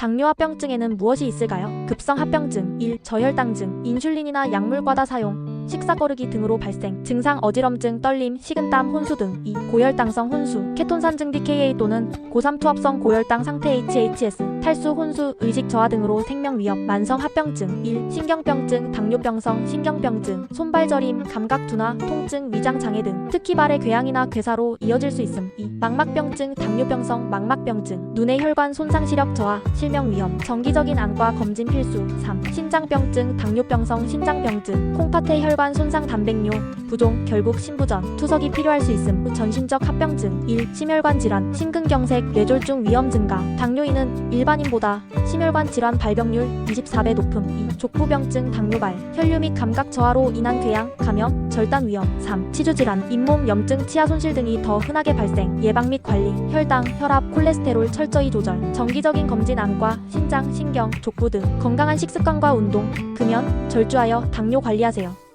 당뇨합병증에는 무엇이 있을까요? 급성합병증 1. 저혈당증 인슐린이나 약물 과다 사용 식사 거르기 등으로 발생 증상 어지럼증 떨림 식은땀 혼수 등 2. 고혈당성 혼수 케톤산 증 DKA 또는 고삼투합성 고혈당 상태 HHS 탈수 혼수 의식 저하 등으로 생명 위협 만성 합병증 1. 신경병증 당뇨병성 신경병증 손발 저림 감각 둔화 통증 위장 장애 등 특히 발의 궤양이나 괴사로 이어질 수 있음 2. 망막병증 당뇨병성 망막병증 눈의 혈관 손상 시력 저하 실명 위험 정기적인 안과 검진 필수 3. 신장병증 당뇨병성 신장병증 콩팥의 혈관 손상 단백뇨 부종 결국 신부전 투석이 필요할 수 있음 전신적 합병증 1. 심혈관 질환 심근경색 뇌졸중 위험 증가 당뇨인은 일반 인보다 심혈관 질환 발병률 24배 높음 2. 족부병증 당뇨발 혈류 및 감각 저하로 인한 궤양 감염 절단 위험 3. 치주질환 잇몸 염증 치아 손실 등이 더 흔하게 발생 예방 및 관리 혈당 혈압 콜레스테롤 철저히 조절 정기적인 검진 안과 신장 신경 족부 등 건강한 식습관과 운동 금연 절주하여 당뇨 관리하세요